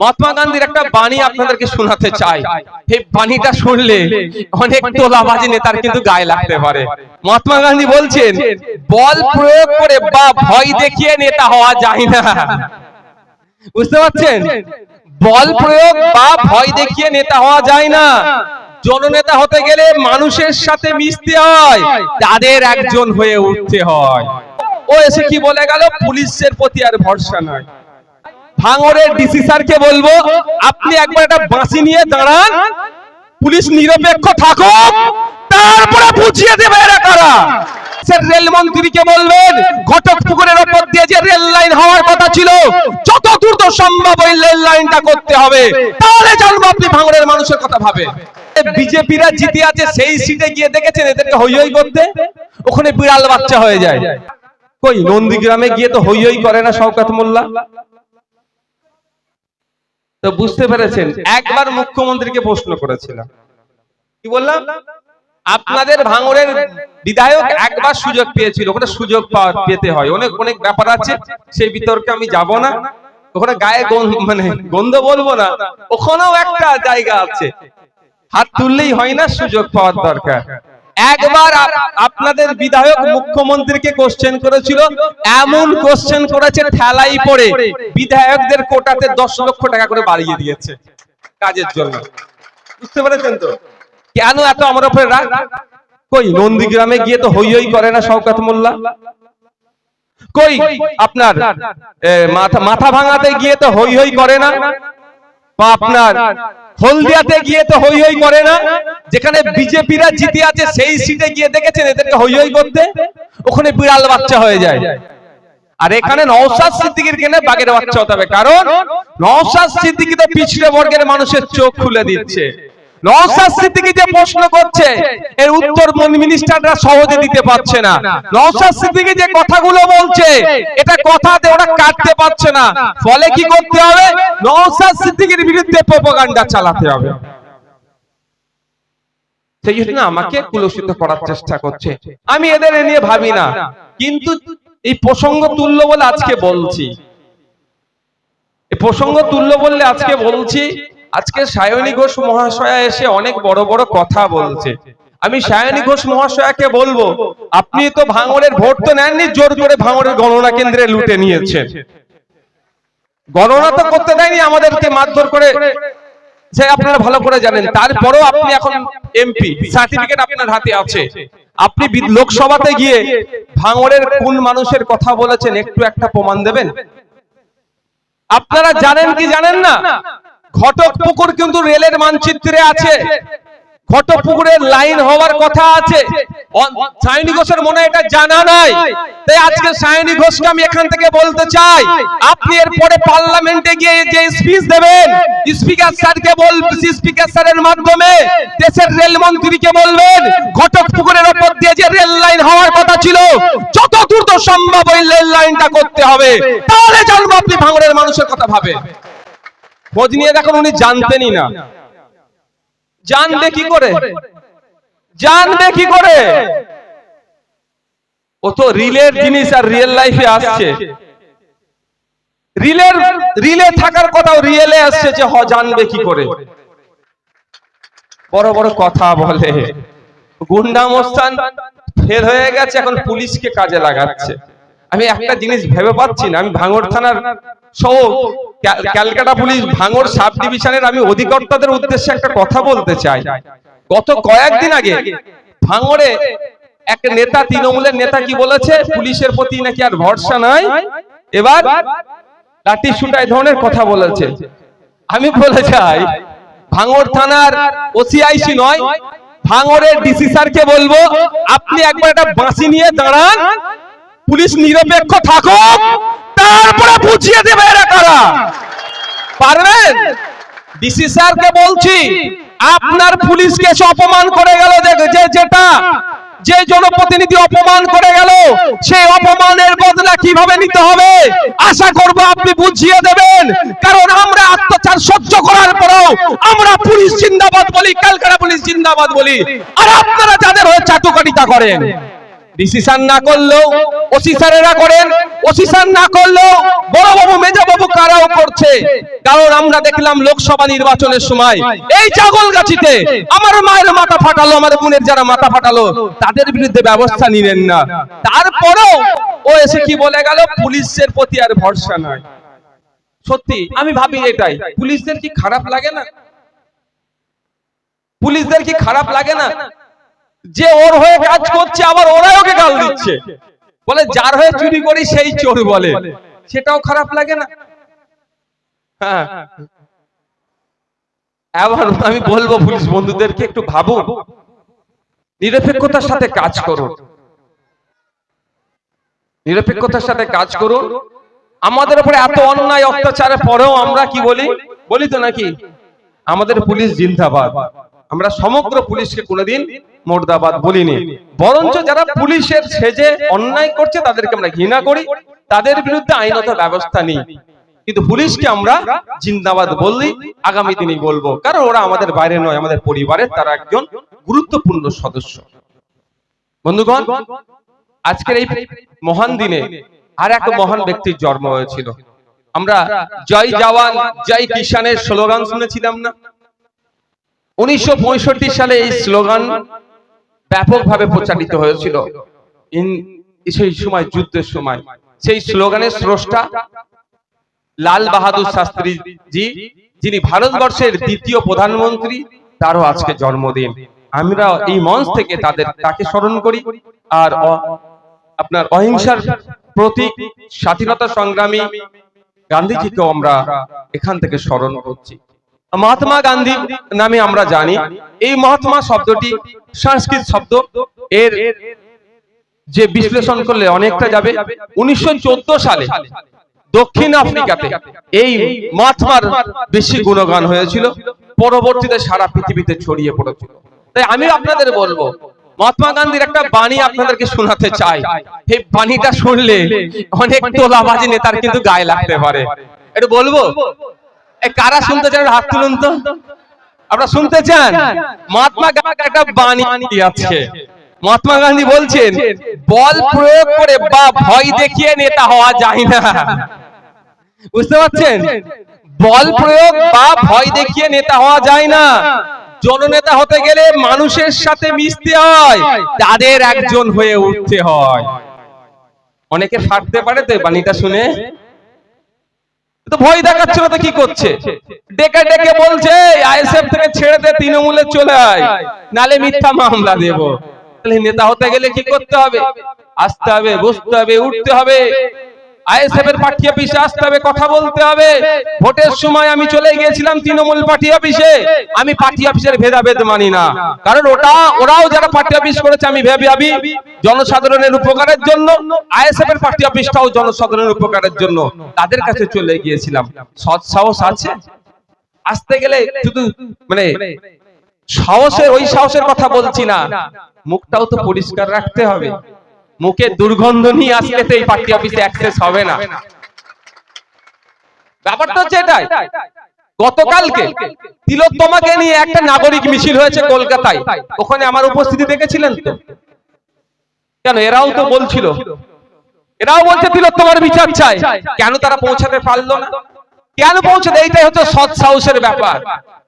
মহাত্মা গান্ধীর একটা বাণী আপনাদেরকে শোনাতে চাই। এই বাণীটা শুনলে অনেক তোলাবাজি নেতার কিন্তু গায়ে লাগতে পারে। মহাত্মা গান্ধী বলছেন, বল প্রয়োগ করে বা ভয় দেখিয়ে নেতা হওয়া যায় না। বুঝতে পারছেন? বল প্রয়োগ বা ভয় দেখিয়ে নেতা হওয়া যায় না। জননেতা হতে গেলে মানুষের সাথে মিশতে হয়, তাদের একজন হয়ে উঠতে হয়। ও এসে কি বলে গেল? পুলিশের প্রতি আর ভরসা নয় ভাঙরের ডিসি স্যারকে বলব, আপনি একবার একটা বাঁশি নিয়ে দাঁড়ান, পুলিশ নিরপেক্ষ থাকুক, তারপরে বুঝিয়ে দেবে এরা কারা। স্যার বলবেন, ঘটক পুকুরের ওপর দিয়ে যে রেল লাইন হওয়ার কথা ছিল, যত দ্রুত সম্ভব ওই রেল লাইনটা করতে হবে। তাহলে জানব আপনি ভাঙড়ের মানুষের কথা ভাবে। বিজেপিরা জিতে আছে, সেই সিটে গিয়ে দেখেছেন এদেরকে হই হই করতে? ওখানে বিড়াল বাচ্চা হয়ে যায়। কই, নন্দীগ্রামে গিয়ে তো হই হই করে না শওকাত মোল্লা? তো বুঝতে পেরেছেন, একবার মুখ্যমন্ত্রীকে প্রশ্ন করেছিলাম। কি বললাম? আপনাদের ভাঙড়ের বিধায়ক একবার সুযোগ পেয়েছিল, ওখানে সুযোগ পেতে হয়। অনেক অনেক ব্যাপার আছে, সেই বিতর্কে আমি যাব না। ওখানে গায়ে মানে গন্ধ বলব না, ওখানেও একটা জায়গা আছে। হাত তুললেই হয় না সুযোগ পাওয়ার দরকার। একবার আপনাদের বিধায়ক মুখ্যমন্ত্রীকে কোশ্চেন করেছিল, এমন কোশ্চেন করেছে ঠেলাই পড়ে। বিধায়কদের কোটাতে দশ লক্ষ টাকা করে বাড়িয়ে দিয়েছে কাজের জন্য। বুঝতে পেরেছেন তো? কেন এত আমার উপরে রাগ? কই, নন্দীগ্রামে গিয়ে তো হই হই করে না শওকাত মোল্লা? কই, আপনার মাথা মাথা ভাঙাতে গিয়ে তো হই হই করে না? বা আপনার হলদিয়াতে গিয়ে তো হই হই করে না। যেখানে বিজেপিরা জিতে আছে, সেই সিটে গিয়ে দেখেছেন এদেরকে হই হই করতে? ওখানে বিড়াল বাচ্চা হয়ে যায়। আর এখানে নওশাদ সিদ্দিকির কেনে বাগের বাচ্চা হতে হবে। কারণ নওশাদ সিদ্দিকি তো পিছড়ে বর্গের মানুষের চোখ খুলে দিচ্ছে। কাটতে পারছে না। ফলে কি করতে হবে? বিরুদ্ধে প্রোপাগান্ডা চালাতে হবে। সেই জন্য আমাকে কুলসিত করার চেষ্টা করছে। আমি এদের নিয়ে ভাবি না। কিন্তু এই প্রসঙ্গ তুল্য বলে আজকে বলছি। প্রসঙ্গ তুল্য বললে আজকে বলছি আজকে সায়নী ঘোষ মহাশয়া এসে অনেক বড় বড় কথা বলছে। আমি সায়নী ঘোষ মহাশয়াকে বলব, আপনি তো ভাঙড়ের ভোট তো নেননি, জোর করে ভাঙড়ের গণনা কেন্দ্রে লুটে নিয়েছেন। গণনা তো করতে দেয়নি, আমাদেরকে মারধর করে যে আপনারা ভালো করে জানেন। তারপরেও আপনি এখন এমপি সার্টিফিকেট আপনার হাতে আছে। আপনি লোকসভাতে গিয়ে ভাঙড়ের কোন মানুষের কথা বলেছেন, একটু একটা প্রমাণ দেবেন? আপনারা জানেন কি জানেন না? ঘটক পুকুর কিন্তু রেলের মানচিত্রে আছে। ঘটক পুকুরের লাইন হওয়ার কথা আছে। সায়নী ঘোষের মনে এটা জানা নাই তাই আজকে সায়নী ঘোষকে আমি এখান থেকে বলতে চাই, আপনি এরপরে পার্লামেন্টে গিয়ে যে স্পিচ দেবেন স্পিকার স্যারকে বল স্পিকার স্যারের মাধ্যমে দেশের রেল মন্ত্রীকে বলবেন, ঘটক পুকুরের ওপর দিয়ে যে রেল লাইন হওয়ার কথা ছিল, যত দ্রুত সম্ভব ওই রেল লাইনটা করতে হবে। তাহলে জানব আপনি ভাঙড়ের মানুষের কথা ভাবে খোঁজ নিয়ে দেখুন উনি জানতেনই না। জানবে কি করে? জানবে কি করে? ও তো রিলের জিনিস আর রিয়েল লাইফে আসছে। রিলের, রিলে থাকার কথাও রিয়েলে আসছে যে হ, জানবে কি করে। বড় বড় কথা বলে। গুন্ডা মোস্তান ফেল হয়ে গেছে, এখন পুলিশকে কাজে লাগাচ্ছে। আমি একটা জিনিস ভেবে পাচ্ছি না, আমি ভাঙড় থানার সহ ক্যালকাটা পুলিশ ভাঙড় সাব ডিভিশনের আমি অধিকর্তাদের উদ্দেশ্যে একটা কথা বলতে চাই। গত কয়েকদিন আগে ভাঙরে এক নেতা, তৃণমূলের নেতা কি বলেছে? পুলিশের প্রতি নাকি আর ভরসা নাই? এবার লাঠি শুটা ধরনের কথা বলেছে। আমি বলে যাই, ভাঙড় থানার ওসিআইসি নয়, ভাঙড়ের ডিসি স্যারকে বলব, আপনি একবার একটা বাঁশি নিয়ে দাঁড়ান, পুলিশ নিরপেক্ষ থাকুক। তারপরে বুঝিয়ে দেবে এরা কারা। পারবেন? ডিসি স্যারকে বলছি, আপনার পুলিশকে অপমান করে গেল যে- যেটা, যে জনপ্রতিনিধি অপমান করে গেল সেই অপমানের বদলা কীভাবে নিতে হবে? আশা করব আপনি বুঝিয়ে দেবেন, কারণ আমরা অত্যাচার সহ্য করার পরেও আমরা পুলিশ জিন্দাবাদ বলি ক্যালকাটা পুলিশ জিন্দাবাদ বলি। আর আপনারা যাদের হয়ে চাটুকারিতা করেন ডিসিশন না করলেও ওসি স্যারেরা করেন, ওসি স্যার না করলেও মেজা বাবু কারাও করছে। কারণ আমরা দেখলাম লোকসভা নির্বাচনের সময় এই চাগলগাছিতে আমার মায়ের মাথা ফাটালো, আমার বোনের যারা মাথা ফাটালো, তাদের বিরুদ্ধে ব্যবস্থা নিলেন না। তারপরেও ও এসে কি বলে গেল? পুলিশের প্রতি আর ভরসা নাই। সত্যি, আমি ভাবি এটাই। পুলিশদের কি খারাপ লাগে না? পুলিশদের কি খারাপ লাগে না? যে ওর হয়ে কাজ করছে, আবার ওরাই ওকে গাল দিচ্ছে। বলে, যার হয়ে চুরি করি, সেই চোর বলে। সেটাও খারাপ লাগে না? হ্যাঁ। আমি বলব, পুলিশ বন্ধুদেরকে একটু ভাবুন নিরপেক্ষতার সাথে কাজ করুন। নিরপেক্ষতার সাথে কাজ করুন। আমাদের উপরে এত অন্যায় অত্যাচারের পরেও আমরা কি বলি? বলি তো নাকি? আমাদের পুলিশ জিন্দাবাদ। আমরা সমগ্র পুলিশকে কোনোদিন মোর্দাবাদ বলিনি। বরঞ্চ যারা পুলিশের সেজে অন্যায় করছে তাদেরকে আমরা ঘৃণা করি। তাদের বিরুদ্ধে আইনত ব্যবস্থা নিই। কিন্তু পুলিশকে আমরা জিন্দাবাদ বললি আগামী দিনই বলব। কারণ ওরা আমাদের বাইরে নয় আমাদের পরিবারের তারা একজন গুরুত্বপূর্ণ সদস্য। বন্ধুগণ আজকের এই মহান দিনে আর এক মহান ব্যক্তির জন্ম হয়েছিল। আমরা জয় জওয়ান জয় কিষানের স্লোগান শুনেছিলাম না? উনিশশো পঁয়ষট্টি সালে এই স্লোগান ব্যাপকভাবে প্রচারিত হয়েছিল। সেই সময়, যুদ্ধের সময়। সেই স্লোগানের স্রষ্টা লাল বাহাদুর শাস্ত্রী জি যিনি ভারতবর্ষের দ্বিতীয় প্রধানমন্ত্রী, তারও আজকে জন্মদিন। আমরা এই মঞ্চ থেকে তাদের, তাকে স্মরণ করি। আর আপনার অহিংসার প্রতীক, স্বাধীনতা সংগ্রামী গান্ধীজিকেও আমরা এখান থেকে স্মরণ করছি। মহাত্মা গান্ধী নামে আমরা জানি। এই মহাত্মা শব্দটি সংস্কৃত শব্দ। এর যে বিশ্লেষণ করলে অনেকটা যাবে। উনিশশো সালে দক্ষিণ আফ্রিকাতে এই মহাত্মার বেশি গুণগান হয়েছিল। পরবর্তীতে সারা পৃথিবীতে ছড়িয়ে পড়েছিল। তাই আমি আপনাদের বলব, মহাত্মা গান্ধীর একটা বাণী আপনাদেরকে শোনাতে চাই। এই বাণীটা শুনলে অনেক তোলাবাজি নেতার কিন্তু গায়ে লাগতে পারে। এটা বলব কারা শুনতে চান? হাত তুলুন তো। আপনারা শুনতে চান? মহাত্মা গান্ধীর একটা বাণী আছে। মহাত্মা গান্ধী বলছেন বল প্রয়োগ করে বা ভয় দেখিয়ে নেতা হওয়া যায় না। বুঝতে পারছেন? বল প্রয়োগ বা ভয় দেখিয়ে নেতা হওয়া যায় না। জননেতা হতে গেলে মানুষের সাথে মিশতে হয়। তাদের একজন হয়ে উঠতে হয়। অনেকে ফাটতে পারে তো বাণীটা শুনে। তো ভয় দেখাচ্ছিল তো কি করছে? ডেকে ডেকে বলছে আইএসএফ থেকে ছেড়ে দে, তৃণমূলে চলে আয়। নালে মিথ্যা মামলা দেব। তাহলে নেতা হতে গেলে কি করতে হবে? আসতে হবে, বসতে হবে, উঠতে হবে। পার্টি অফিসে আসতে হবে, কথা বলতে হবে। ভোটের সময় আমি চলে তৃণমূল পার্টি অফিসে। আমি পার্টি অফিসের ভেদাভেদ মানি অফিস জনসাধারণের উপকারের জন্য পার্টি অফিসটাও জনসাধারণের উপকারের জন্য। তাদের কাছে চলে গিয়েছিলাম। সৎ সাহস আছে? আসতে গেলে শুধু মানে সাহসের, ওই সাহসের কথা বলছি না। মুখটাও তো পরিষ্কার রাখতে হবে। মুখে দুর্গন্ধ নিয়ে আসলে তো এই পার্টি অফিসে অ্যাক্সেস হবে না। ব্যাপারটা হচ্ছে এটাই। গতকালকে তিলোত্তমাকে নিয়ে একটা নাগরিক মিছিল হয়েছে কলকাতায়। ওখানে আমার উপস্থিতি দেখেছিলেন তো? কেন? এরাও তো বলছিল। এরাও বলছে তিলোত্তমার বিচার চাই। কেন তারা পৌঁছাতে পারল না? কেন পৌঁছাতে? এইটাই হচ্ছে সৎ সাহসের ব্যাপার।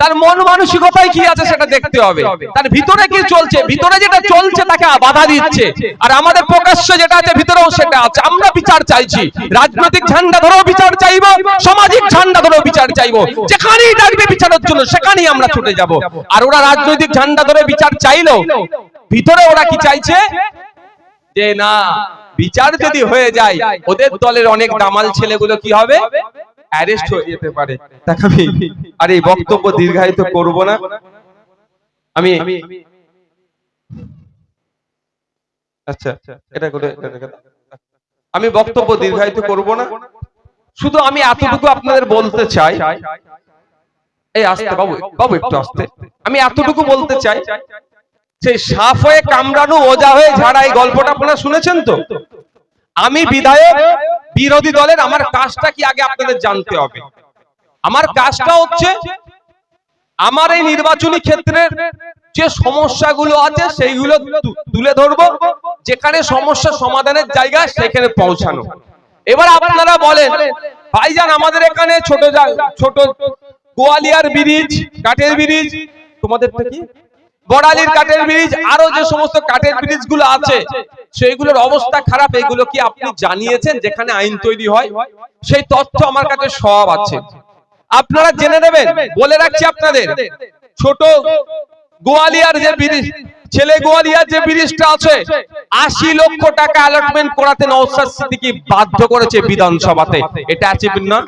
তার মন মানসিকতায় কি আছে সেটা দেখতে হবে। তার ভিতরে কি চলছে? ভিতরে যেটা চলছে তাকে বাধা দিচ্ছে। আর আমাদের প্রকাশ্য যেটা আছে, ভিতরেও সেটা আছে। আমরা বিচার চাইছি। রাজনৈতিক ঝান্ডা ধরেও বিচার চাইব, সামাজিক ঝান্ডা ধরেও বিচার চাইব। যেখানেই ডাকবে বিচারের জন্য, সেখানেই আমরা ছুটে যাব। আর ওরা রাজনৈতিক ঝান্ডা ধরে বিচার চাইলো। ভিতরে ওরা কি চাইছে? যে না, বিচার যদি হয়ে যায়, ওদের দলের অনেক দামাল ছেলেগুলো কি হবে? অ্যারেস্ট হয়ে যেতে পারে। দেখ আমি আর এই বক্তব্য দীর্ঘায়িত করব না। আমি আচ্ছা এটা করে। আমি বক্তব্য দীর্ঘায়িত করব না। শুধু আমি এতটুকু আপনাদের বলতে চাই। এই আসতে বাবু বাবু একটু আসতে। আমি এতটুকু বলতে চাই সেই সাপ হয়ে কামড়ানো ওজা হয়ে ঝাড়া এই গল্পটা আপনারা শুনেছেন তো? আমি বিধায়ক বিরোধী দলের আমার কাজটা কি আগে আপনাদের জানতে হবে? আমার কাজটা হচ্ছে আমার এই নির্বাচনী ক্ষেত্রের যে সমস্যাগুলো আছে সেইগুলো তুলে ধরবো যেখানে সমস্যা সমাধানের জায়গা সেখানে পৌঁছানো। এবার আপনারা বলেন ভাইজান আমাদের এখানে ছোট ছোট গোয়ালিয়ার ব্রিজ কাঠের ব্রিজ তোমাদের কি? বড়ালির কাঠের ব্রিজ আরও যে সমস্ত কাঠের ব্রিজগুলো আছে সেইগুলোর অবস্থা খারাপ এগুলো কি আপনি জানিয়েছেন যেখানে আইন তৈরি হয়? সেই তথ্য আমার কাছে সব আছে। আপনারা জেনে নেবেন বলে রাখছি আপনাদের ছোট গোয়ালিয়ার যে ব্রিজ ছেলে গোয়ালিয়ার যে ব্রিজটা আছে আশি লক্ষ টাকা অ্যালটমেন্ট করাতে নওসাদ সিদ্দিকী বাধ্য করেছে বিধানসভাতে। এটা আছে না?